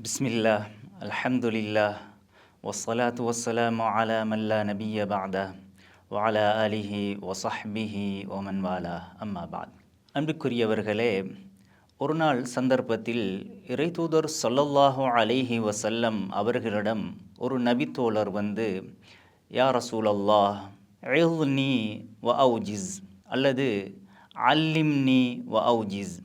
بسم الله الحمد لله والصلاة والسلام على من لا نبي بعده وعلى آله وصحبه ومن والاه أما بعد அன்புக்குரியவர்களே ஒரு நாள் சந்தர்ப்பத்தில் இறைதூதர் சொல்லல்லாஹு அலைஹி வசல்லம் அவர்களிடம் ஒரு நபித்தோழர் வந்து யா ரசூலல்லாஹ் நீ வ அவுஜிஸ் அல்லது அல்லிம்னி வ அவுஜிஸ்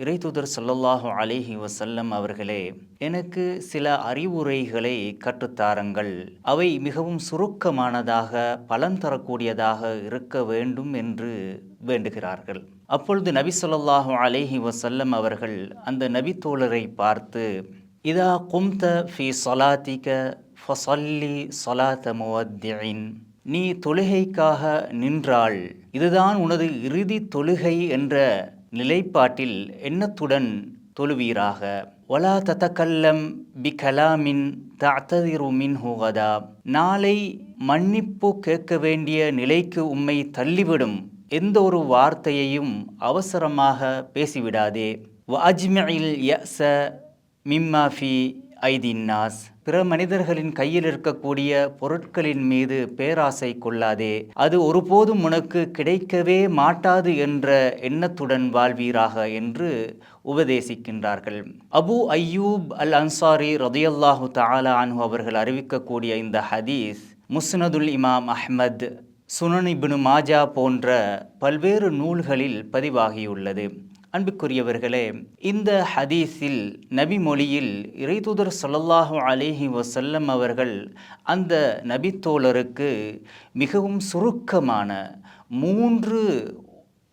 இறைதூதர் சொல்லல்லாஹு அலிஹி வசல்லம் அவர்களே எனக்கு சில அறிவுரைகளை கற்றுத்தாருங்கள் அவை மிகவும் சுருக்கமானதாக பலன் தரக்கூடியதாக இருக்க வேண்டும் என்று வேண்டுகிறார்கள். அப்பொழுது நபி சொல்லாஹு அலைஹி வசல்லம் அவர்கள் அந்த நபி தோழரை பார்த்து இதா கும்த ஃபி சொலாத்திக ஃபசல்லி சொலாத்த முவத்தியின் நீ தொழுகைக்காக நின்றாள் இதுதான் உனது இறுதி தொழுகை என்ற நிலைப்பாட்டில் எண்ணத்துடன் தொழுவீராக. ஒலா தத்தக்கல்லம் பி கலாமின் தத்ததிரு மின் ஹுகதா நாளை மன்னிப்பு கேட்க வேண்டிய நிலைக்கு உம்மை தள்ளிவிடும். எந்த ஒரு வார்த்தையையும் அவசரமாக பேசிவிடாதே. அஜ்மியில் யச மிம்மாஃபி ஐதின்னாஸ் பிற மனிதர்களின் கையில் இருக்கக்கூடிய பொருட்களின் மீது பேராசை கொள்ளாதே. அது ஒருபோதும் உனக்கு கிடைக்கவே மாட்டாது என்ற எண்ணத்துடன் வாழ்வீராக என்று உபதேசிக்கின்றார்கள். அபு ஐயூப் அல் அன்சாரி ரதையல்லாஹு தாலா அன்ஹு அவர்கள் அறிவிக்கக்கூடிய இந்த ஹதீஸ் முஸ்னதுல் இமாம் அஹ்மத் சுனனிபுனு மாஜா போன்ற பல்வேறு நூல்களில் பதிவாகியுள்ளது. அன்புக்குரியவர்களே இந்த ஹதீஸில் நபி மொழியில் இறைதூதர் சொல்லல்லாஹு அலேஹி வசல்லம் அவர்கள் அந்த நபித்தோழருக்கு மிகவும் சுருக்கமான மூன்று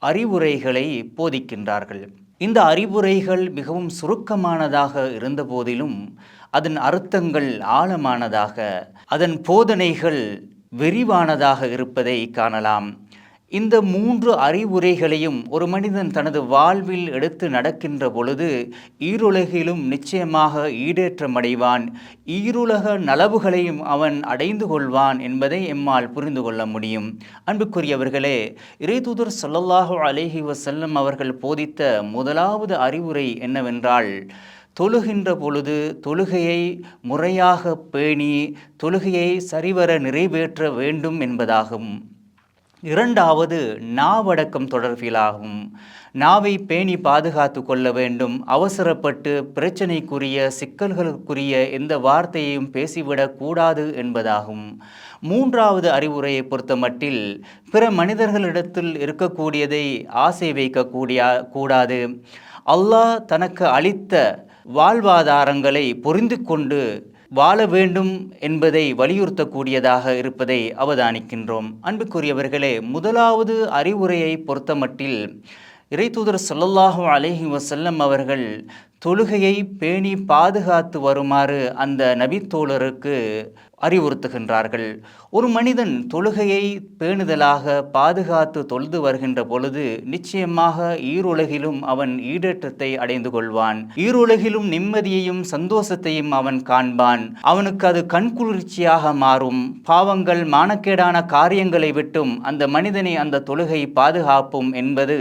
அறிவுரைகளை போதிக்கின்றார்கள். இந்த அறிவுரைகள் மிகவும் சுருக்கமானதாக இருந்தபோதிலும் அதன் அர்த்தங்கள் ஆழமானதாக அதன் போதனைகள் விரிவானதாக இருப்பதை காணலாம். இந்த மூன்று அறிவுரைகளையும் ஒரு மனிதன் தனது வாழ்வில் எடுத்து நடக்கின்ற பொழுது ஈருலகிலும் நிச்சயமாக ஈடேற்றம் அடைவான். ஈருலக நலவுகளையும் அவன் அடைந்து கொள்வான் என்பதை எம்மால் புரிந்து கொள்ள முடியும். அன்புக்குரியவர்களே இறைதூதர் சொல்லல்லாஹு அலேஹி வசல்லம் அவர்கள் போதித்த முதலாவது அறிவுரை என்னவென்றால் தொழுகின்ற பொழுது தொழுகையை முறையாக பேணி தொழுகையை சரிவர நிறைவேற்ற வேண்டும் என்பதாகும். இரண்டாவது நாவடக்கம் தொடர்பிலாகும். நாவை பேணி பாதுகாத்து கொள்ள வேண்டும். அவசரப்பட்டு பிரச்சனைக்குரிய சிக்கல்களுக்குரிய எந்த வார்த்தையையும் பேசிவிடக் கூடாது என்பதாகும். மூன்றாவது அறிவுரையை பொறுத்த மட்டில் பிற மனிதர்களிடத்தில் இருக்கக்கூடியதை ஆசை வைக்கக்கூடிய கூடாது. அல்லாஹ் தனக்கு அளித்த வாழ்வாதாரங்களை புரிந்து கொண்டு வாழ வேண்டும் என்பதை வலியுறுத்தக்கூடியதாக இருப்பதை அவதானிக்கின்றோம். அன்புக்குரியவர்களே முதலாவது அறிவுரையை பொறுத்தமட்டில் இறைத்தூதர் சொல்லல்லாஹு அலேஹி வசல்லம் அவர்கள் தொழுகையை பேணி பாதுகாத்து வருமாறு அந்த நபித்தோழருக்கு அறிவுறுத்துகின்றார்கள். ஒரு மனிதன் தொழுகையை பேணுதலாக பாதுகாத்து தொழுது வருகின்ற பொழுது நிச்சயமாக ஈருலகிலும் அவன் ஈடேற்றத்தை அடைந்து கொள்வான். ஈருலகிலும் நிம்மதியையும் சந்தோஷத்தையும் அவன் காண்பான். அவனுக்கு அது கண்குளிர்ச்சியாக மாறும். பாவங்கள் மானக்கேடான காரியங்களை விட்டும் அந்த மனிதனை அந்த தொழுகை பாதுகாப்பும் என்பது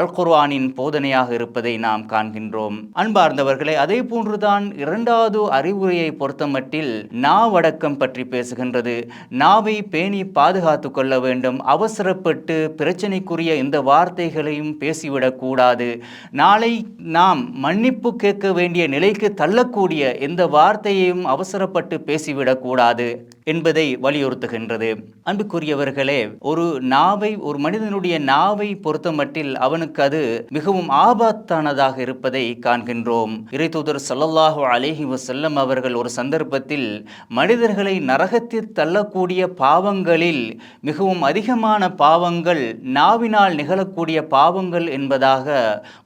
அல்குர்வானின் போதனையாக இருப்பதை நாம் காண்கின்றோம். அன்பார்ந்தவர்களே அதே போன்றுதான் இரண்டாவது அறிவுரையை பொறுத்தமட்டில் நாவடக்கம் பற்றி பேசுகின்றது. நாவை பேணி பாதுகாத்து கொள்ள வேண்டும். அவசரப்பட்டு பிரச்சனைக்குரிய இந்த வார்த்தைகளையும் பேசிவிடக்கூடாது நாளை நாம் மன்னிப்பு கேட்க வேண்டிய நிலைக்கு தள்ளக்கூடிய எந்த வார்த்தையையும் அவசரப்பட்டு பேசிவிடக் கூடாது என்பதை வலியுறுத்துகின்றது. அன்புக்குரியவர்களே ஒரு நாவை ஒரு மனிதனுடைய நாவை பொறுத்தமட்டில் அவனுக்கு அது மிகவும் ஆபத்தானதாக இருப்பதை காண்கின்றோம் இறைத்தூதர் சல்லல்லாஹு அலேஹி வசல்லம் அவர்கள் ஒரு சந்தர்ப்பத்தில் மனிதர்களை நரகத்தில் தள்ளக்கூடிய பாவங்களில் மிகவும் அதிகமான பாவங்கள் நாவினால் நிகழக்கூடிய பாவங்கள் என்பதாக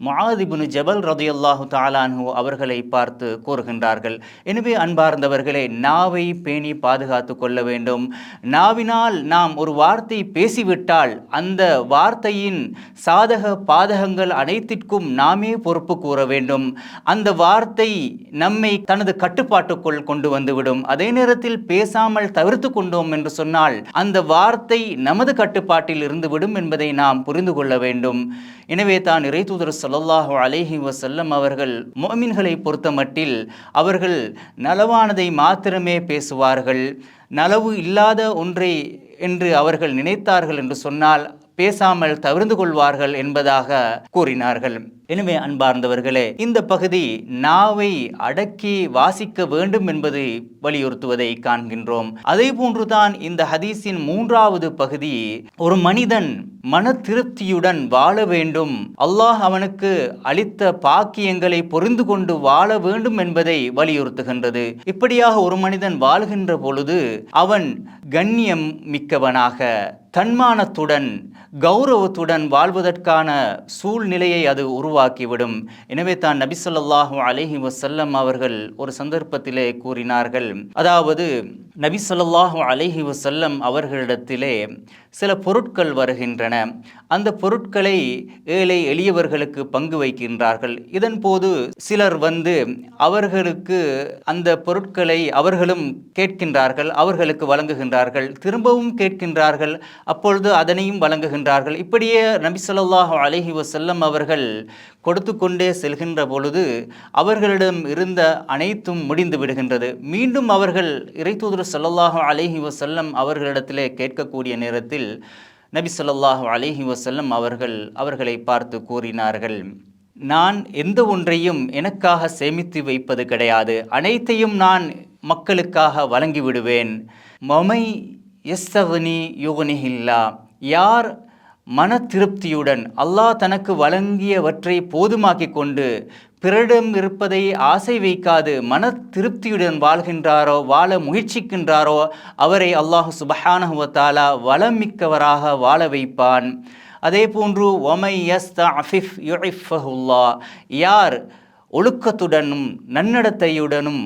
மாதிபுனு ஜபல் ரதையல்லாஹு தாலானு அவர்களை பார்த்து கூறுகின்றார்கள். எனவே அன்பார்ந்தவர்களே நாவை பேணி பாதுகாத்து கொள்ள வேண்டும். நாவினால் நாம் ஒரு வார்த்தை பேசிவிட்டால் அந்த வார்த்தையின் சாதக பாதகங்கள் அனைத்திற்கும் நாமே பொறுப்பு கூற வேண்டும். அந்த வார்த்தை நம்மை தனது கட்டுப்பாட்டுக்குள் கொண்டு வந்துவிடும். அதே நேரத்தில் பேசாமல் தவிர்த்து கொண்டோம் என்று சொன்னால் அந்த வார்த்தை நமது கட்டுப்பாட்டில் இருந்துவிடும் என்பதை நாம் புரிந்து கொள்ள வேண்டும். எனவே தான் இறை தூதர் சொல்லல்லாஹு அலேஹி வசல்லம் அவர்கள் மோமின்களை பொறுத்தமட்டில் அவர்கள் நலவானதை மாத்திரமே பேசுவார்கள். நலவு இல்லாத ஒன்றை என்று அவர்கள் நினைத்தார்கள் என்று சொன்னால் பேசாமல் தவிர்ந்து கொள்வார்கள் என்பதாக கூறினார்கள். எனவே அன்பார்ந்தவர்களே இந்த பகுதி நாவை அடக்கி வாசிக்க வேண்டும் என்பதை வலியுறுத்துவதை காண்கின்றோம். அதே போன்றுதான் இந்த ஹதீஸின் மூன்றாவது பகுதி ஒரு மனிதன் மன திருப்தியுடன் வாழ வேண்டும். அல்லாஹ் அவனுக்கு அளித்த பாக்கியங்களை பொறிந்து கொண்டு வாழ வேண்டும் என்பதை வலியுறுத்துகின்றது. இப்படியாக ஒரு மனிதன் வாழ்கின்ற பொழுது அவன் கண்ணியம் மிக்கவனாக தன்மானத்துடன் கௌரவத்துடன் வாழ்வதற்கான சூழ்நிலையை அது உருவாக்கிவிடும். எனவே தான் நபிசல்லாஹு அலஹி வசல்லம் அவர்கள் ஒரு சந்தர்ப்பத்திலே கூறினார்கள். அதாவது நபி சொல்லாஹு அலஹி வசல்லம் அவர்களிடத்திலே சில பொருட்கள் வருகின்றன. அந்த பொருட்களை ஏழை எளியவர்களுக்கு பங்கு வைக்கின்றார்கள். இதன் போது சிலர் வந்து அவர்களுக்கு அந்த பொருட்களை அவர்களும் கேட்கின்றார்கள் அவர்களுக்கு வழங்குகின்றார்கள். திரும்பவும் கேட்கின்றார்கள் அப்பொழுது அதனையும் வழங்குகின்றார்கள். இப்படியே நபி சொல்லாஹு அலஹி வசல்லம் அவர்கள் கொடுத்து கொண்டே செல்கின்ற பொழுது அவர்களிடம் இருந்த அனைத்தும் முடிந்து விடுகின்றது. மீண்டும் அவர்கள் இறைத்தூதர் சொல்லல்லாஹு அலஹி வசல்லம் அவர்களிடத்திலே கேட்கக்கூடிய நேரத்தில் நபி சொல்லாஹு அலஹி வசல்லம் அவர்கள் அவர்களை பார்த்து கூறினார்கள் நான் எந்த ஒன்றையும் எனக்காக சேமித்து வைப்பது கிடையாது. அனைத்தையும் நான் மக்களுக்காக வழங்கி விடுவேன் மமை எஸ்தவனி யோகனிஹில்லா. யார் மன திருப்தியுடன் அல்லாஹ் தனக்கு வழங்கியவற்றை போதுமாக்கி கொண்டு பிறரிடம் இருப்பதை ஆசை வைக்காது மன திருப்தியுடன் வாழ்கின்றாரோ வாழ முயற்சிக்கின்றாரோ அவரை அல்லாஹு சுபஹானஹுவத்தாலா வளம் மிக்கவராக வாழ வைப்பான். அதே போன்று ஒமை எஸ் அஃபிஃப் யுஃபஹுல்லா யார் ஒழுக்கத்துடனும் நன்னடத்தையுடனும்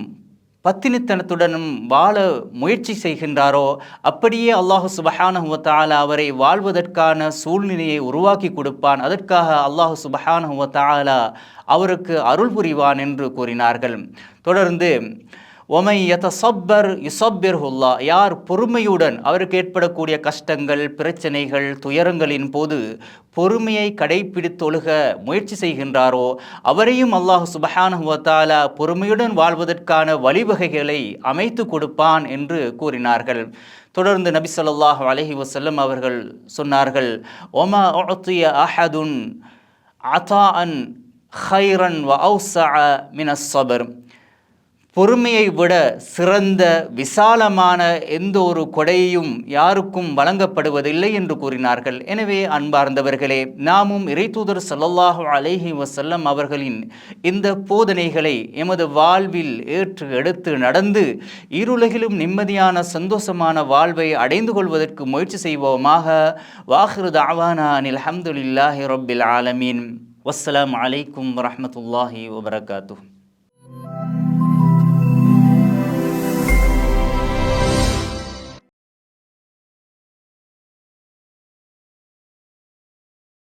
பத்தினித்தனத்துடனும் வாழ முயற்சி செய்கின்றாரோ அப்படியே அல்லாஹு சுபஹானஹுவத்தாலா அவரை வாழ்வதற்கான சூழ்நிலையை உருவாக்கி கொடுப்பான். அதற்காக அல்லாஹு சுபஹானஹுவத்தாலா அவருக்கு அருள் புரிவான் என்று கூறினார்கள். தொடர்ந்து ஒமை யத சப்பர் யுசப்பிர் ஹுல்லா யார் பொறுமையுடன் அவருக்கு ஏற்படக்கூடிய கஷ்டங்கள் பிரச்சனைகள் துயரங்களின் போது பொறுமையை கடைபிடித்தொழுக முயற்சி செய்கின்றாரோ அவரையும் அல்லாஹ் சுபஹானுவத்தாலா பொறுமையுடன் வாழ்வதற்கான வழிவகைகளை அமைத்து கொடுப்பான் என்று கூறினார்கள். தொடர்ந்து நபி சொல்லாஹ் அலஹி வசல்லம் அவர்கள் சொன்னார்கள் ஒமா அஹதுன் அதா அன் ஹைரன் வ மின சபர். பொறுமையை விட சிறந்த விசாலமான எந்த ஒரு கொடையையும் யாருக்கும் வழங்கப்படுவதில்லை என்று கூறினார்கள். எனவே அன்பார்ந்தவர்களே நாமும் இறைத்தூதர் சல்லல்லாஹு அலேஹி வசல்லம் அவர்களின் இந்த போதனைகளை எமது வாழ்வில் ஏற்று எடுத்து நடந்து இருலகிலும் நிம்மதியான சந்தோஷமான வாழ்வை அடைந்து கொள்வதற்கு முயற்சி செய்வோமாக. வாஹிரு தாவானா அனில் அஹமதுல்லாஹி ரொபில் ஆலமீன். வஸ்ஸலாம் அலைக்கும் வரமத்துல்லாஹி வபரகாத்து